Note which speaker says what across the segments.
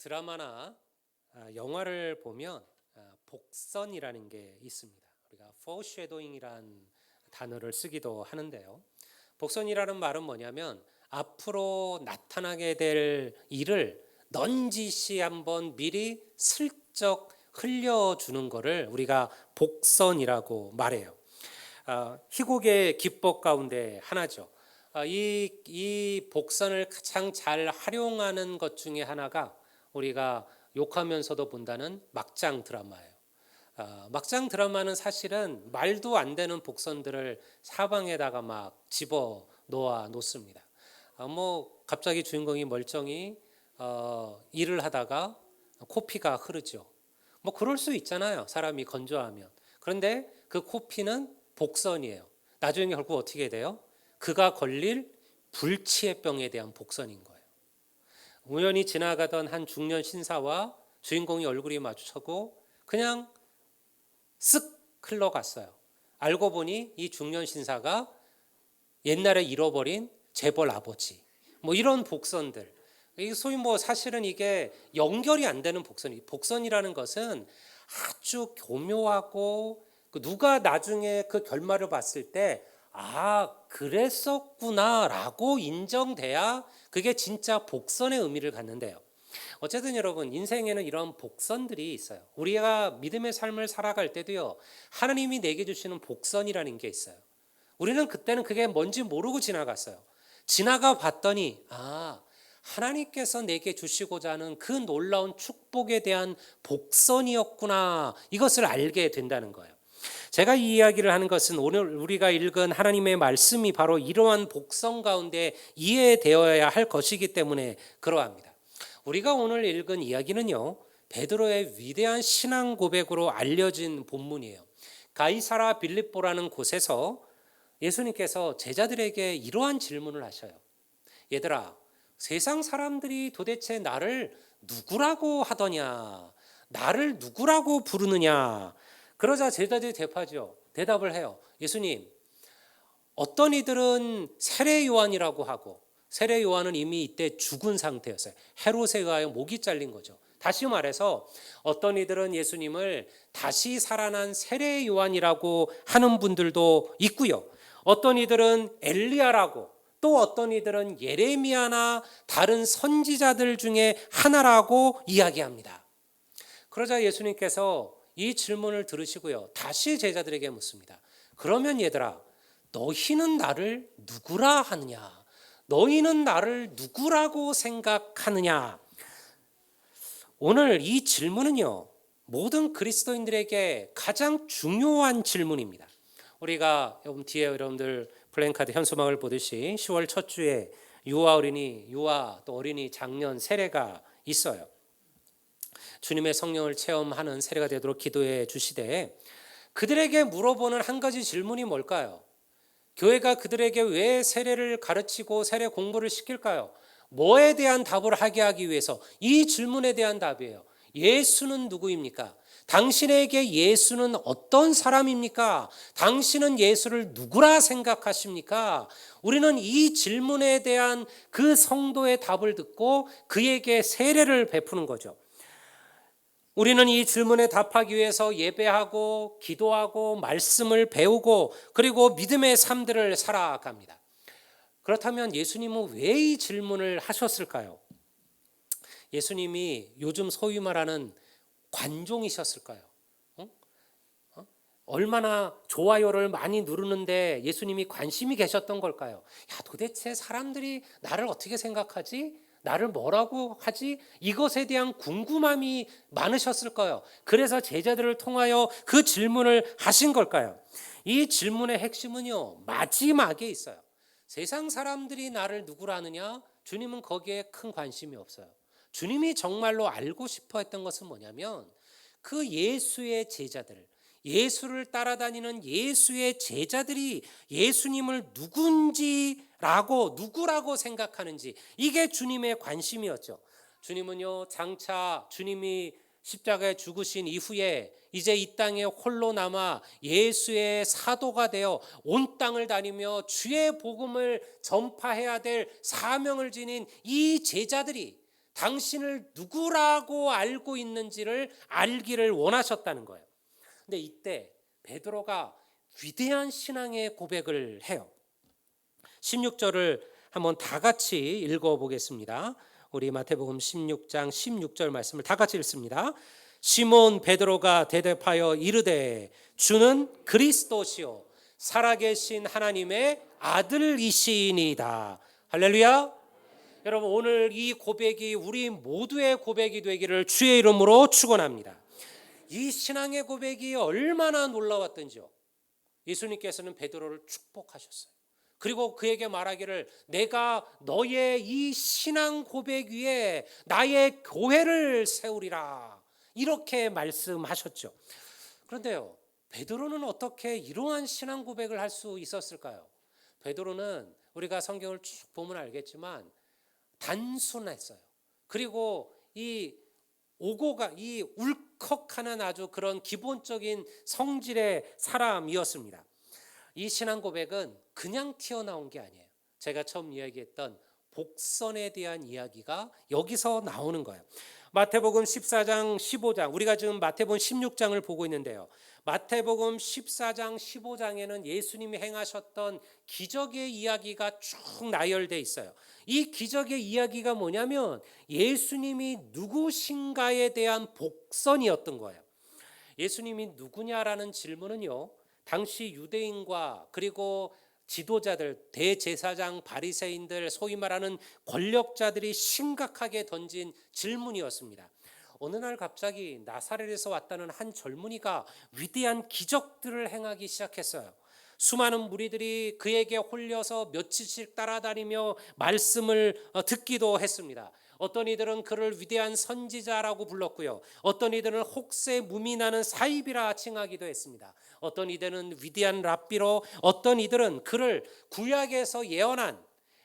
Speaker 1: 드라마나 아, 영화를 보면 아, 복선이라는 게 있습니다. 우리가 foreshadowing이란 단어를 쓰기도 하는데요. 복선이라는 말은 뭐냐면 앞으로 나타나게 될 일을 넌지시 한번 미리 슬쩍 흘려주는 것을 우리가 복선이라고 말해요. 아, 희곡의 기법 가운데 하나죠. 아, 이, 이 복선을 가장 잘 활용하는 것 중에 하나가 우리가 욕하면서도 본다는 막장 드라마예요. 아, 막장 드라마는 사실은 말도 안 되는 복선들을 사방에다가 막 집어 놓아 놓습니다. 아, 뭐 갑자기 주인공이 멀쩡히 어, 일을 하다가 코피가 흐르죠. 뭐 그럴 수 있잖아요. 사람이 건조하면. 그런데 그 코피는 복선이에요. 나중에 결국 어떻게 돼요? 그가 걸릴 불치의 병에 대한 복선인 거예요. 우연히 지나가던 한 중년 신사와 주인공이 얼굴이 마주쳐고 그냥 쓱 흘러갔어요. 알고 보니 이 중년 신사가 옛날에 잃어버린 재벌 아버지. 뭐 이런 복선들. 이 소위 뭐 사실은 이게 연결이 안 되는 복선이 복선이라는 것은 아주 교묘하고 그 누가 나중에 그 결말을 봤을 때 아, 그랬었구나라고 인정돼야 그게 진짜 복선의 의미를 갖는데요. 어쨌든 여러분, 인생에는 이런 복선들이 있어요. 우리가 믿음의 삶을 살아갈 때도요, 하나님이 내게 주시는 복선이라는 게 있어요. 우리는 그때는 그게 뭔지 모르고 지나갔어요. 지나가 봤더니, 아, 하나님께서 내게 주시고자 하는 그 놀라운 축복에 대한 복선이었구나. 이것을 알게 된다는 거예요. 제가 이 이야기를 하는 것은 오늘 우리가 읽은 하나님의 말씀이 바로 이러한 복성 가운데 이해되어야 할 것이기 때문에 그러합니다. 우리가 오늘 읽은 이야기는요. 베드로의 위대한 신앙 고백으로 알려진 본문이에요. 가이사라 빌립보라는 곳에서 예수님께서 제자들에게 이러한 질문을 하셔요. 얘들아, 세상 사람들이 도대체 나를 누구라고 하더냐? 나를 누구라고 부르느냐? 그러자 제자들이 대파죠. 대답을 해요. 예수님, 어떤 이들은 세례 요한이라고 하고 세례 요한은 이미 이때 죽은 상태였어요. 헤롯에 의하여 목이 잘린 거죠. 다시 말해서 어떤 이들은 예수님을 다시 살아난 세례 요한이라고 하는 분들도 있고요. 어떤 이들은 엘리야라고 또 어떤 이들은 예레미야나 다른 선지자들 중에 하나라고 이야기합니다. 그러자 예수님께서 이 질문을 들으시고요. 다시 제자들에게 묻습니다. 그러면 얘들아, 너희는 나를 누구라 하느냐? 너희는 나를 누구라고 생각하느냐? 오늘 이 질문은요. 모든 그리스도인들에게 가장 중요한 질문입니다. 우리가 여러분 뒤에 여러분들 플랜카드 현수막을 보듯이 10월 첫 주에 유아 어린이, 유아 또 어린이 작년 세례가 있어요. 주님의 성령을 체험하는 세례가 되도록 기도해 주시되 그들에게 물어보는 한 가지 질문이 뭘까요? 교회가 그들에게 왜 세례를 가르치고 세례 공부를 시킬까요? 뭐에 대한 답을 하게 하기 위해서 이 질문에 대한 답이에요. 예수는 누구입니까? 당신에게 예수는 어떤 사람입니까? 당신은 예수를 누구라 생각하십니까? 우리는 이 질문에 대한 그 성도의 답을 듣고 그에게 세례를 베푸는 거죠. 우리는 이 질문에 답하기 위해서 예배하고 기도하고 말씀을 배우고 그리고 믿음의 삶들을 살아갑니다. 그렇다면 예수님은 왜 이 질문을 하셨을까요? 예수님이 요즘 소위 말하는 관종이셨을까요? 어? 어? 얼마나 좋아요를 많이 누르는데 예수님이 관심이 계셨던 걸까요? 야, 도대체 사람들이 나를 어떻게 생각하지? 나를 뭐라고 하지? 이것에 대한 궁금함이 많으셨을 까요 그래서 제자들을 통하여 그 질문을 하신 걸까요? 이 질문의 핵심은요, 마지막에 있어요. 세상 사람들이 나를 누구라 하느냐? 주님은 거기에 큰 관심이 없어요. 주님이 정말로 알고 싶어 했던 것은 뭐냐면 그 예수의 제자들, 예수를 따라다니는 예수의 제자들이 예수님을 누군지 라고 누구라고 생각하는지 이게 주님의 관심이었죠. 주님은요 장차 주님이 십자가에 죽으신 이후에 이제 이 땅에 홀로 남아 예수의 사도가 되어 온 땅을 다니며 주의 복음을 전파해야 될 사명을 지닌 이 제자들이 당신을 누구라고 알고 있는지를 알기를 원하셨다는 거예요. 근데 이때 베드로가 위대한 신앙의 고백을 해요. 16절을 한번 다 같이 읽어 보겠습니다. 우리 마태복음 16장 16절 말씀을 다 같이 읽습니다. 시몬 베드로가 대답하여 이르되 주는 그리스도시요 살아계신 하나님의 아들이시니이다. 할렐루야. 여러분 오늘 이 고백이 우리 모두의 고백이 되기를 주의 이름으로 축원합니다. 이 신앙의 고백이 얼마나 놀라웠던지요. 예수님께서는 베드로를 축복하셨어요. 그리고 그에게 말하기를 내가 너의 이 신앙 고백 위에 나의 교회를 세우리라. 이렇게 말씀하셨죠. 그런데요. 베드로는 어떻게 이러한 신앙 고백을 할 수 있었을까요? 베드로는 우리가 성경을 쭉 보면 알겠지만 단순했어요. 그리고 이 오고가 이 울컥하는 아주 그런 기본적인 성질의 사람이었습니다. 이 신앙 고백은 그냥 튀어나온 게 아니에요. 제가 처음 이야기했던 복선에 대한 이야기가 여기서 나오는 거예요. 마태복음 14장 15장 우리가 지금 마태복음 16장을 보고 있는데요. 마태복음 14장 15장에는 예수님이 행하셨던 기적의 이야기가 쭉 나열돼 있어요. 이 기적의 이야기가 뭐냐면 예수님이 누구신가에 대한 복선이었던 거예요. 예수님이 누구냐라는 질문은요. 당시 유대인과 그리고 지도자들, 대제사장, 바리새인들, 소위 말하는 권력자들이 심각하게 던진 질문이었습니다. 어느 날 갑자기 나사렛에서 왔다는 한 젊은이가 위대한 기적들을 행하기 시작했어요. 수많은 무리들이 그에게 홀려서 며칠씩 따라다니며 말씀을 어, 듣기도 했습니다. 어떤 이들은 그를 위대한 선지자라고 불렀고요. 어떤 이들은 혹세 무민하는 사입이라 칭하기도 했습니다. 어떤 이들은 위대한 랍비로 어떤 이들은 그를 구약에서 예언한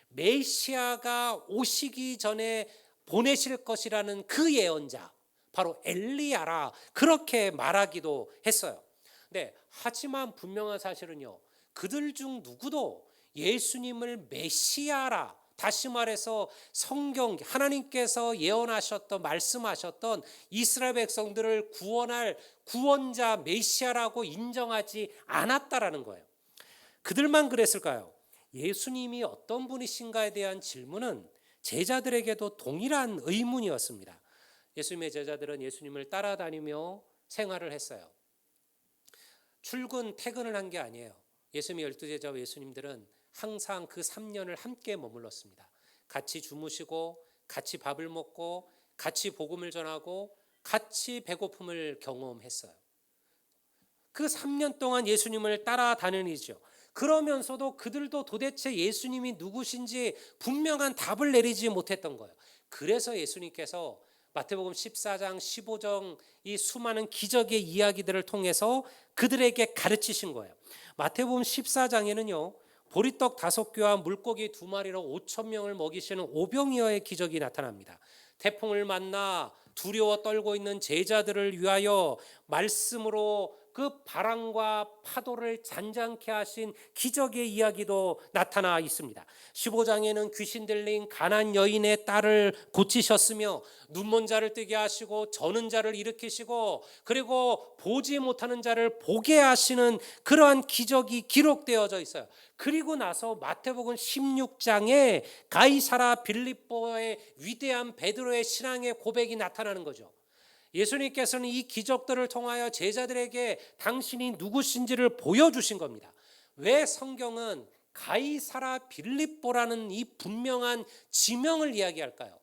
Speaker 1: 메시아가 오시기 전에 보내실 것이라는 그 예언자 바로 엘리야라 그렇게 말하기도 했어요. 네, 하지만 분명한 사실은요. 그들 중 누구도 예수님을 메시아라 다시 말해서 성경 하나님께서 예언하셨던 말씀하셨던 이스라엘 백성들을 구원할 구원자 메시아라고 인정하지 않았다라는 거예요. 그들만 그랬을까요? 예수님이 어떤 분이신가에 대한 질문은 제자들에게도 동일한 의문이었습니다. 예수님의 제자들은 예수님을 따라다니며 생활을 했어요. 출근 퇴근을 한 게 아니에요. 예수님의 열두 제자와 예수님들은 항상 그 3년을 함께 머물렀습니다. 같이 주무시고 같이 밥을 먹고 같이 복음을 전하고 같이 배고픔을 경험했어요. 그 3년 동안 예수님을 따라다니죠. 그러면서도 그들도 도대체 예수님이 누구신지 분명한 답을 내리지 못했던 거예요. 그래서 예수님께서 마태복음 14장 15장 이 수많은 기적의 이야기들을 통해서 그들에게 가르치신 거예요. 마태복음 14장에는요. 보리떡 다섯 개와 물고기 두 마리로 5천 명을 먹이시는 오병이어의 기적이 나타납니다. 태풍을 만나 두려워 떨고 있는 제자들을 위하여 말씀으로 그 바람과 파도를 잔잔케 하신 기적의 이야기도 나타나 있습니다. 15장에는 귀신 들린 가난 여인의 딸을 고치셨으며 눈먼 자를 뜨게 하시고 저는 자를 일으키시고 그리고 보지 못하는 자를 보게 하시는 그러한 기적이 기록되어져 있어요. 그리고 나서 마태복음 16장에 가이사라 빌립보의 위대한 베드로의 신앙의 고백이 나타나는 거죠. 예수님께서는 이 기적들을 통하여 제자들에게 당신이 누구신지를 보여주신 겁니다. 왜 성경은 가이사라 빌립보라는 이 분명한 지명을 이야기할까요?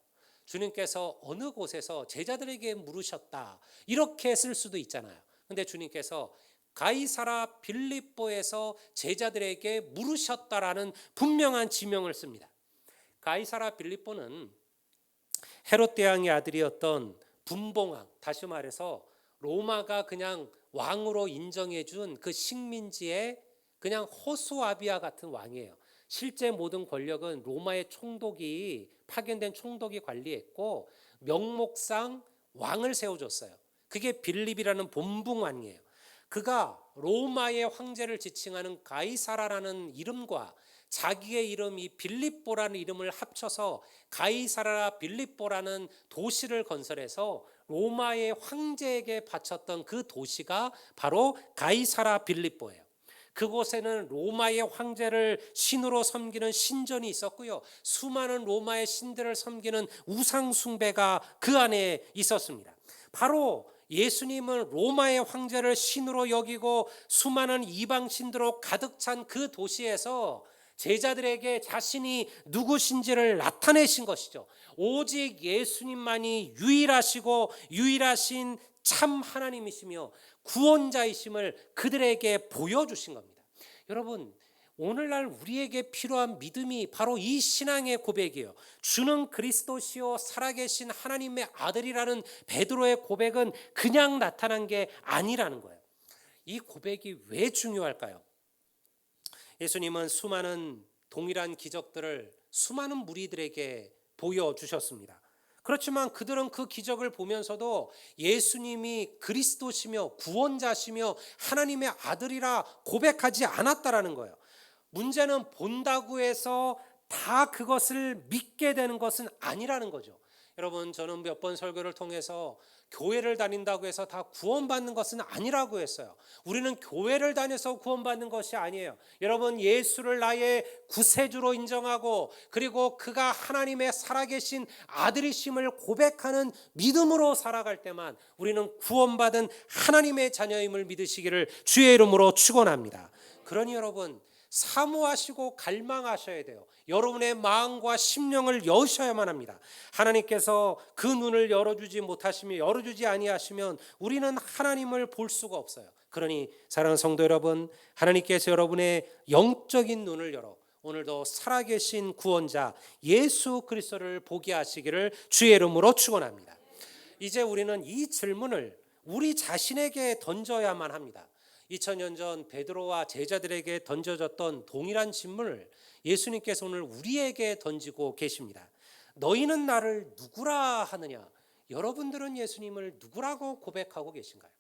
Speaker 1: 주님께서 어느 곳에서 제자들에게 물으셨다. 이렇게 쓸 수도 있잖아요. 근데 주님께서 가이사라 빌립보에서 제자들에게 물으셨다라는 분명한 지명을 씁니다. 가이사라 빌립보는 헤롯 대왕의 아들이었던 분봉왕, 다시 말해서 로마가 그냥 왕으로 인정해 준 그 식민지의 그냥 호수아비아 같은 왕이에요. 실제 모든 권력은 로마의 총독이 파견된 총독이 관리했고 명목상 왕을 세워줬어요. 그게 빌립이라는 본붕 왕이에요. 그가 로마의 황제를 지칭하는 가이사라라는 이름과 자기의 이름이 빌립보라는 이름을 합쳐서 가이사라 빌립보라는 도시를 건설해서 로마의 황제에게 바쳤던 그 도시가 바로 가이사라 빌립보예요. 그곳에는 로마의 황제를 신으로 섬기는 신전이 있었고요. 수많은 로마의 신들을 섬기는 우상 숭배가 그 안에 있었습니다. 바로 예수님은 로마의 황제를 신으로 여기고 수많은 이방 신들로 가득 찬 그 도시에서 제자들에게 자신이 누구신지를 나타내신 것이죠. 오직 예수님만이 유일하시고 유일하신 참 하나님이시며 구원자이심을 그들에게 보여주신 겁니다. 여러분, 오늘날 우리에게 필요한 믿음이 바로 이 신앙의 고백이에요. 주는 그리스도시요 살아계신 하나님의 아들이라는 베드로의 고백은 그냥 나타난 게 아니라는 거예요. 이 고백이 왜 중요할까요? 예수님은 수많은 동일한 기적들을 수많은 무리들에게 보여주셨습니다. 그렇지만 그들은 그 기적을 보면서도 예수님이 그리스도시며 구원자시며 하나님의 아들이라 고백하지 않았다라는 거예요. 문제는 본다고 해서 다 그것을 믿게 되는 것은 아니라는 거죠. 여러분, 저는 몇 번 설교를 통해서 교회를 다닌다고 해서 다 구원받는 것은 아니라고 했어요. 우리는 교회를 다녀서 구원받는 것이 아니에요. 여러분, 예수를 나의 구세주로 인정하고 그리고 그가 하나님의 살아계신 아들이심을 고백하는 믿음으로 살아갈 때만 우리는 구원받은 하나님의 자녀임을 믿으시기를 주의 이름으로 축원합니다. 그러니 여러분, 사모하시고 갈망하셔야 돼요. 여러분의 마음과 심령을 여셔야만 합니다. 하나님께서 그 눈을 열어주지 못하시며 열어주지 아니하시면 우리는 하나님을 볼 수가 없어요. 그러니 사랑하는 성도 여러분, 하나님께서 여러분의 영적인 눈을 열어 오늘도 살아계신 구원자 예수 그리스도를 보게 하시기를 주의 이름으로 축원합니다. 이제 우리는 이 질문을 우리 자신에게 던져야만 합니다. 2000년 전 베드로와 제자들에게 던져졌던 동일한 질문을 예수님께서 오늘 우리에게 던지고 계십니다. 너희는 나를 누구라 하느냐? 여러분들은 예수님을 누구라고 고백하고 계신가요?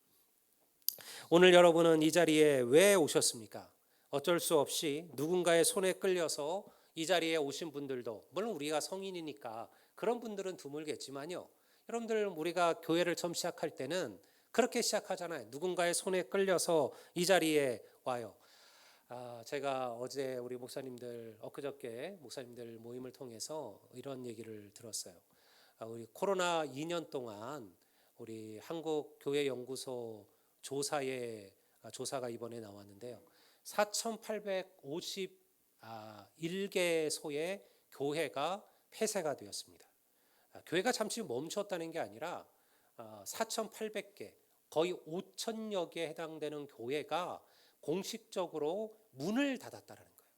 Speaker 1: 오늘 여러분은 이 자리에 왜 오셨습니까? 어쩔 수 없이 누군가의 손에 끌려서 이 자리에 오신 분들도 물론 우리가 성인이니까 그런 분들은 드물겠지만요. 여러분들 우리가 교회를 처음 시작할 때는 그렇게 시작하잖아요. 누군가의 손에 끌려서 이 자리에 와요. 아, 제가 어제 우리 목사님들 엊그저께 목사님들 모임을 통해서 이런 얘기를 들었어요. 아, 우리 코로나 2년 동안 우리 한국 교회 연구소 조사에 아, 조사가 이번에 나왔는데요. 4,851개소의 교회가 폐쇄가 되었습니다. 아, 교회가 잠시 멈췄다는 게 아니라 4,800개 거의 5천여 개에 해당되는 교회가 공식적으로 문을 닫았다라는 거예요.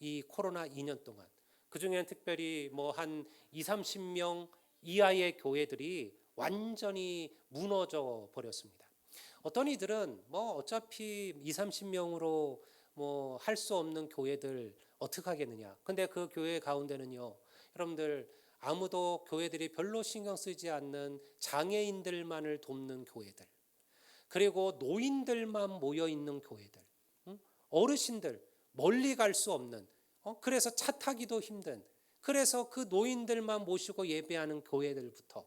Speaker 1: 이 코로나 2년 동안. 그 중에는 특별히 뭐 한 2, 30명 이하의 교회들이 완전히 무너져 버렸습니다. 어떤 이들은 뭐 어차피 2, 30명으로 뭐 할 수 없는 교회들 어떻게 하겠느냐. 근데 그 교회 가운데는요. 여러분들 아무도 교회들이 별로 신경 쓰지 않는 장애인들만을 돕는 교회들. 그리고 노인들만 모여 있는 교회들, 어르신들 멀리 갈 수 없는, 어? 그래서 차 타기도 힘든, 그래서 그 노인들만 모시고 예배하는 교회들부터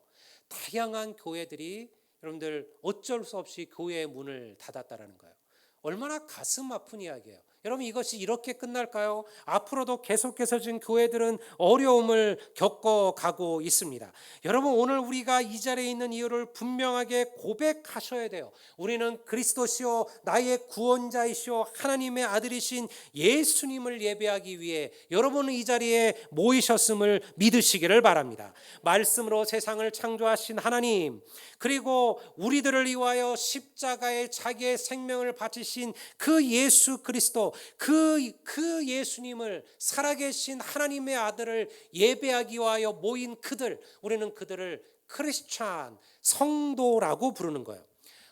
Speaker 1: 다양한 교회들이 여러분들 어쩔 수 없이 교회의 문을 닫았다라는 거예요. 얼마나 가슴 아픈 이야기예요. 여러분 이것이 이렇게 끝날까요? 앞으로도 계속해서 지금 교회들은 어려움을 겪어가고 있습니다. 여러분 오늘 우리가 이 자리에 있는 이유를 분명하게 고백하셔야 돼요. 우리는 그리스도시요 나의 구원자이시요 하나님의 아들이신 예수님을 예배하기 위해 여러분은 이 자리에 모이셨음을 믿으시기를 바랍니다. 말씀으로 세상을 창조하신 하나님 그리고 우리들을 위하여 십자가에 자기의 생명을 바치신 그 예수 그리스도 그, 그 예수님을 살아계신 하나님의 아들을 예배하기 위하여 모인 그들, 우리는 그들을 크리스찬, 성도라고 부르는 거예요.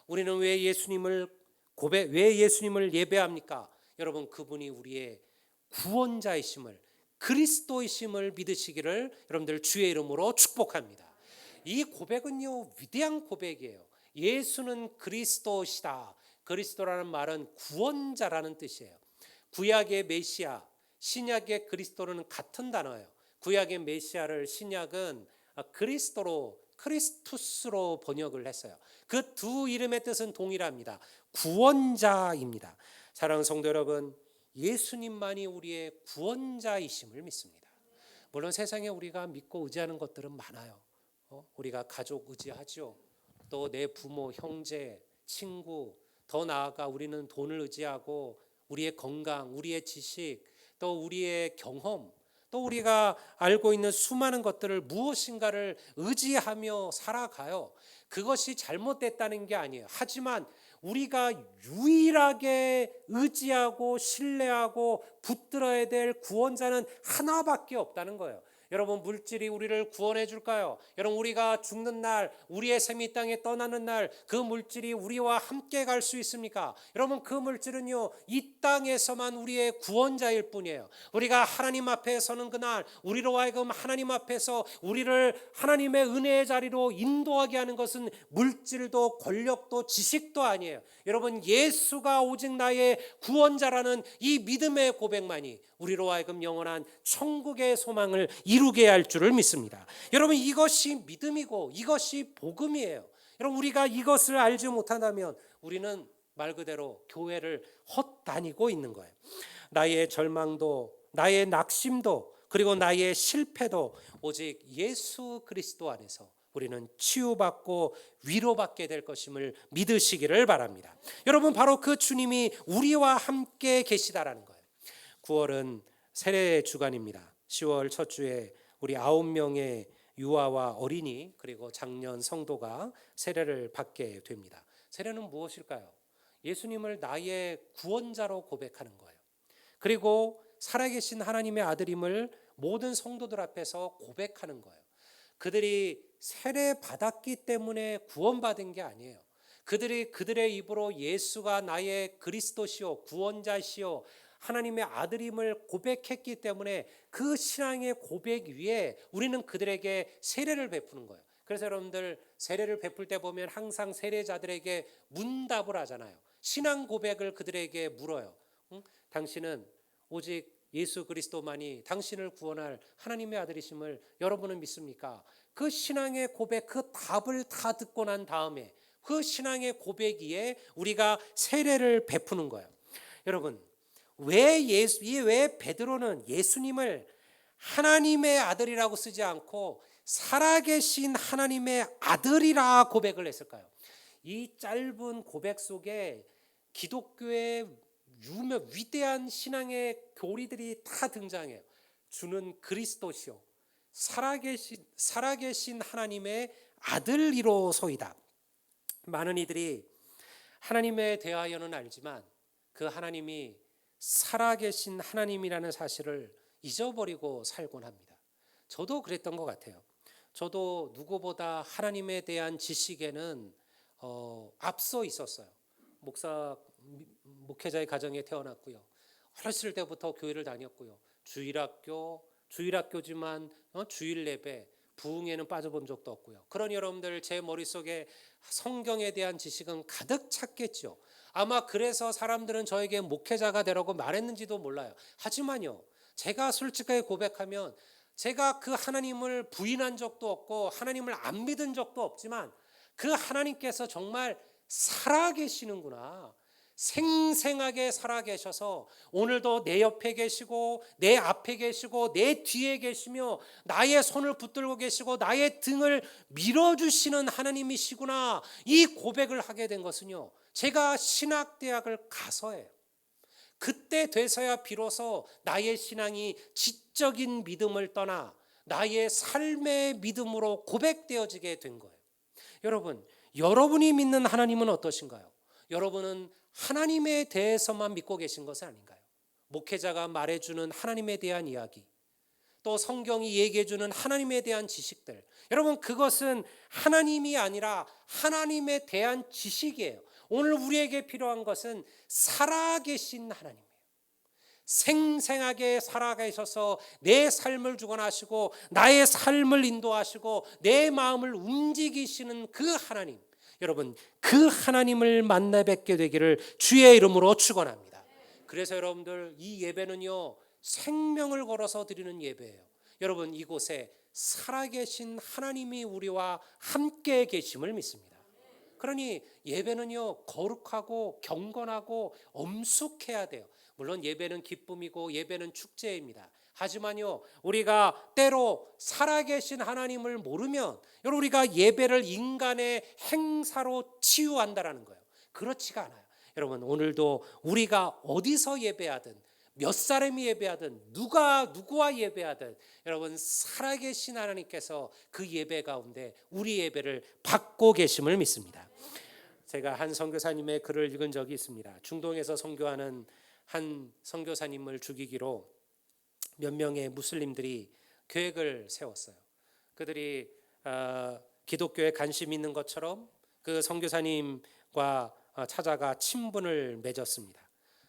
Speaker 1: 우리는 왜 예수님을 고백, 왜 예수님을 예배합니까? 여러분, 그분이 우리의 구원자이심을, 그리스도이심을 믿으시기를 여러분들 주의 이름으로 축복합니다. 이 고백은요, 위대한 고백이에요. 예수는 그리스도시다. 그리스도라는 말은 구원자라는 뜻이에요. 구약의 메시아, 신약의 그리스도는 같은 단어예요. 구약의 메시아를 신약은 아, 그리스도로 크리스투스로 번역을 했어요. 그 두 이름의 뜻은 동일합니다. 구원자입니다. 사랑하는 성도 여러분, 예수님만이 우리의 구원자이심을 믿습니다. 물론 세상에 우리가 믿고 의지하는 것들은 많아요. 어? 우리가 가족 의지하죠. 또 내 부모, 형제, 친구, 더 나아가 우리는 돈을 의지하고 우리의 건강, 우리의 지식, 또 우리의 경험, 또 우리가 알고 있는 수많은 것들을 무엇인가를 의지하며 살아가요. 그것이 잘못됐다는 게 아니에요. 하지만 우리가 유일하게 의지하고 신뢰하고 붙들어야 될 구원자는 하나밖에 없다는 거예요. 여러분 물질이 우리를 구원해 줄까요? 여러분 우리가 죽는 날, 우리의 셈이 땅에 떠나는 날, 그 물질이 우리와 함께 갈 수 있습니까? 여러분 그 물질은요 이 땅에서만 우리의 구원자일 뿐이에요. 우리가 하나님 앞에 서는 그날, 우리로 하여금 하나님 앞에서 우리를 하나님의 은혜의 자리로 인도하게 하는 것은 물질도 권력도 지식도 아니에요. 여러분 예수가 오직 나의 구원자라는 이 믿음의 고백만이 우리로 하여금 영원한 천국의 소망을 이루 게 할 줄을 믿습니다. 여러분 이것이 믿음이고 이것이 복음이에요. 여러분 우리가 이것을 알지 못한다면 우리는 말 그대로 교회를 헛다니고 있는 거예요. 나의 절망도 나의 낙심도 그리고 나의 실패도 오직 예수 그리스도 안에서 우리는 치유받고 위로받게 될 것임을 믿으시기를 바랍니다. 여러분 바로 그 주님이 우리와 함께 계시다라는 거예요. 9월은 세례 주간입니다. 10월 첫 주에 우리 아홉 명의 유아와 어린이 그리고 작년 성도가 세례를 받게 됩니다. 세례는 무엇일까요? 예수님을 나의 구원자로 고백하는 거예요. 그리고 살아계신 하나님의 아들임을 모든 성도들 앞에서 고백하는 거예요. 그들이 세례 받았기 때문에 구원받은 게 아니에요. 그들이 그들의 입으로 예수가 나의 그리스도시요 구원자시요 하나님의 아들임을 고백했기 때문에 그 신앙의 고백 위에 우리는 그들에게 세례를 베푸는 거예요. 그래서 여러분들 세례를 베풀 때 보면 항상 세례자들에게 문답을 하잖아요. 신앙 고백을 그들에게 물어요. 응? 당신은 오직 예수 그리스도만이 당신을 구원할 하나님의 아들이심을 여러분은 믿습니까? 그 신앙의 고백, 그 답을 다 듣고 난 다음에 그 신앙의 고백 위에 우리가 세례를 베푸는 거예요. 여러분, 왜 예수, 왜 베드로는 예수님을 하나님의 아들이라고 쓰지 않고 살아계신 하나님의 아들이라 고백을 했을까요? 이 짧은 고백 속에 기독교의 유명 위대한 신앙의 교리들이 다 등장해요. 주는 그리스도시요 살아계신 살아계신 하나님의 아들이로소이다. 많은 이들이 하나님에 대하여는 알지만 그 하나님이 살아계신 하나님이라는 사실을 잊어버리고 살곤 합니다. 저도 그랬던 것 같아요. 저도 누구보다 하나님에 대한 지식에는 어, 앞서 있었어요. 목사 목회자의 가정에 태어났고요. 어렸을 때부터 교회를 다녔고요. 주일학교 주일학교지만 어, 주일 예배 부흥에는 빠져본 적도 없고요. 그런 여러분들 제 머릿속에 성경에 대한 지식은 가득 찼겠죠. 아마 그래서 사람들은 저에게 목회자가 되라고 말했는지도 몰라요. 하지만요. 제가 솔직하게 고백하면 제가 그 하나님을 부인한 적도 없고 하나님을 안 믿은 적도 없지만 그 하나님께서 정말 살아 계시는구나. 생생하게 살아 계셔서 오늘도 내 옆에 계시고 내 앞에 계시고 내 뒤에 계시며 나의 손을 붙들고 계시고 나의 등을 밀어 주시는 하나님이시구나 이 고백을 하게 된 것은요 제가 신학대학을 가서예요 그때 돼서야 비로소 나의 신앙이 지적인 믿음을 떠나 나의 삶의 믿음으로 고백되어지게 된 거예요 여러분 여러분이 믿는 하나님은 어떠신가요? 여러분은 하나님에 대해서만 믿고 계신 것은 아닌가요? 목회자가 말해주는 하나님에 대한 이야기, 또 성경이 얘기해주는 하나님에 대한 지식들. 여러분, 그것은 하나님이 아니라 하나님에 대한 지식이에요. 오늘 우리에게 필요한 것은 살아계신 하나님이에요. 생생하게 살아계셔서 내 삶을 주관하시고 나의 삶을 인도하시고 내 마음을 움직이시는 그 하나님. 여러분 그 하나님을 만나 뵙게 되기를 주의 이름으로 축원합니다. 그래서 여러분들 이 예배는요 생명을 걸어서 드리는 예배예요. 여러분 이곳에 살아계신 하나님이 우리와 함께 계심을 믿습니다. 그러니 예배는요 거룩하고 경건하고 엄숙해야 돼요. 물론 예배는 기쁨이고 예배는 축제입니다. 하지만요 우리가 때로 살아계신 하나님을 모르면 여러분 우리가 예배를 인간의 행사로 치유한다라는 거예요. 그렇지가 않아요. 여러분 오늘도 우리가 어디서 예배하든 몇 사람이 예배하든 누가 누구와 예배하든 여러분 살아계신 하나님께서 그 예배 가운데 우리 예배를 받고 계심을 믿습니다. 제가 한 선교사님의 글을 읽은 적이 있습니다. 중동에서 선교하는 한 선교사님을 죽이기로 몇 명의 무슬림들이 계획을 세웠어요. 그들이 어, 기독교에 관심 있는 것처럼 그 선교사님과 어, 찾아가 친분을 맺었습니다.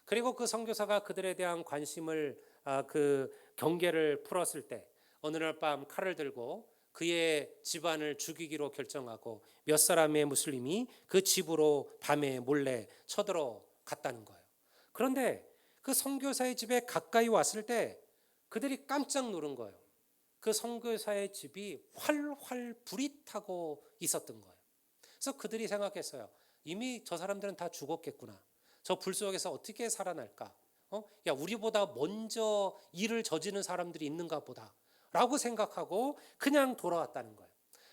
Speaker 1: 그리고 그 선교사가 그들에 대한 관심을 아, 그 경계를 풀었을 때 어느 날 밤 칼을 들고 그의 집안을 죽이기로 결정하고 몇 사람의 무슬림이 그 집으로 밤에 몰래 쳐들어 갔다는 거예요. 그런데 그 선교사의 집에 가까이 왔을 때 그들이 깜짝 놀란 거예요. 그 선교사의 집이 활활 불이 타고 있었던 거예요. 그래서 그들이 생각했어요. 이미 저 사람들은 다 죽었겠구나. 저 불 속에서 어떻게 살아날까? 어? 야, 우리보다 먼저 일을 저지른 사람들이 있는가 보다. 라고 생각하고 그냥 돌아왔다는 거예요.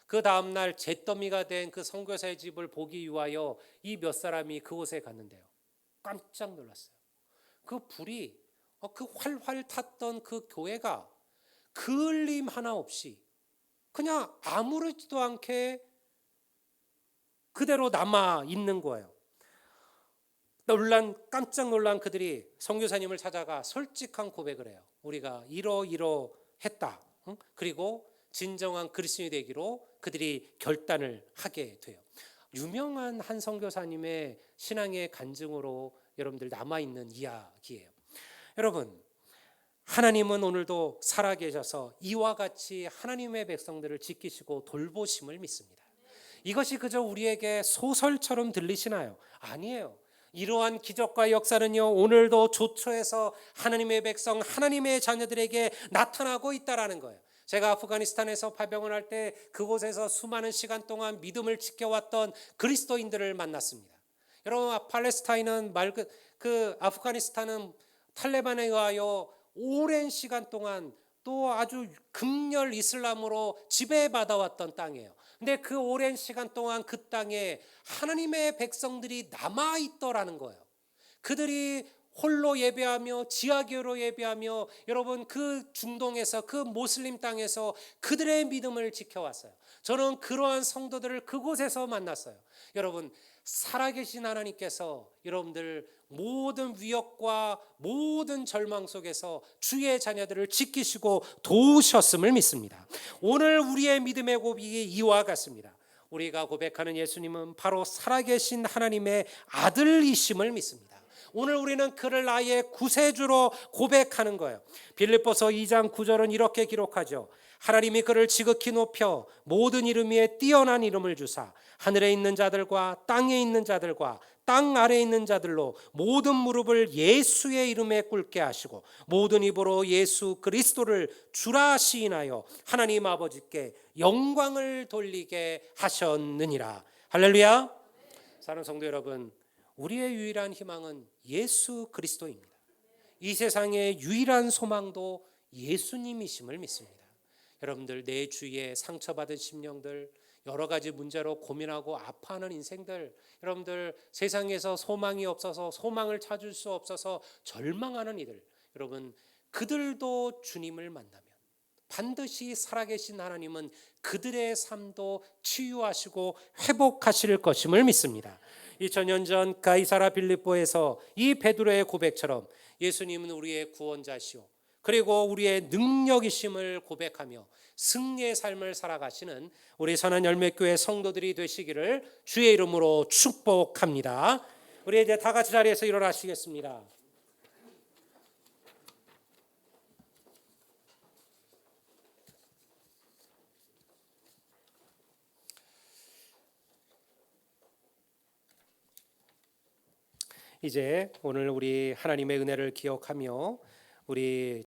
Speaker 1: 그 다음날 잿더미가 된 그 선교사의 집을 보기 위하여 이 몇 사람이 그곳에 갔는데요. 깜짝 놀랐어요. 그 불이 어, 그 활활 탔던 그 교회가 그을림 하나 없이 그냥 아무렇지도 않게 그대로 남아 있는 거예요. 놀란 깜짝 놀란 그들이 성교사님을 찾아가 솔직한 고백을 해요. 우리가 이러이러 했다. 응? 그리고 진정한 그리스도인이 되기로 그들이 결단을 하게 돼요. 유명한 한 선교사님의 신앙의 간증으로 여러분들 남아 있는 이야기예요. 여러분 하나님은 오늘도 살아 계셔서 이와 같이 하나님의 백성들을 지키시고 돌보심을 믿습니다. 이것이 그저 우리에게 소설처럼 들리시나요? 아니에요. 이러한 기적과 역사는요 오늘도 조처해서 하나님의 백성 하나님의 자녀들에게 나타나고 있다라는 거예요. 제가 아프가니스탄에서 파병을 할 때 그곳에서 수많은 시간 동안 믿음을 지켜왔던 그리스도인들을 만났습니다. 여러분 팔레스타인은 말그 그 아프가니스탄은 탈레반에 의하여 오랜 시간 동안 또 아주 극렬 이슬람으로 지배받아왔던 땅이에요. 근데 그 오랜 시간 동안 그 땅에 하나님의 백성들이 남아 있더라는 거예요. 그들이 홀로 예배하며 지하교로 예배하며 여러분 그 중동에서 그 모슬림 땅에서 그들의 믿음을 지켜왔어요. 저는 그러한 성도들을 그곳에서 만났어요. 여러분 살아계신 하나님께서 여러분들 모든 위협과 모든 절망 속에서 주의 자녀들을 지키시고 도우셨음을 믿습니다. 오늘 우리의 믿음의 고백이 이와 같습니다. 우리가 고백하는 예수님은 바로 살아계신 하나님의 아들이심을 믿습니다. 오늘 우리는 그를 나의 구세주로 고백하는 거예요. 빌립보서 2장 9절은 이렇게 기록하죠. 하나님이 그를 지극히 높여 모든 이름 위에 뛰어난 이름을 주사 하늘에 있는 자들과 땅에 있는 자들과 땅 아래에 있는 자들로 모든 무릎을 예수의 이름에 꿇게 하시고 모든 입으로 예수 그리스도를 주라 시인하여 하나님 아버지께 영광을 돌리게 하셨느니라. 할렐루야. 사랑하는 성도 여러분, 우리의 유일한 희망은 예수 그리스도입니다. 이 세상의 유일한 소망도 예수님이심을 믿습니다. 여러분들 내 주위에 상처받은 심령들 여러 가지 문제로 고민하고 아파하는 인생들 여러분들 세상에서 소망이 없어서 소망을 찾을 수 없어서 절망하는 이들 여러분 그들도 주님을 만나면 반드시 살아계신 하나님은 그들의 삶도 치유하시고 회복하실 것임을 믿습니다. 2000년 전 가이사라 빌립보에서 이 베드로의 고백처럼 예수님은 우리의 구원자시오. 그리고 우리의 능력이심을 고백하며 승리의 삶을 살아가시는 우리 선한 열매교회 성도들이 되시기를 주의 이름으로 축복합니다. 우리 이제 다 같이 자리에서 일어나시겠습니다. 이제 오늘 우리 하나님의 은혜를 기억하며 우리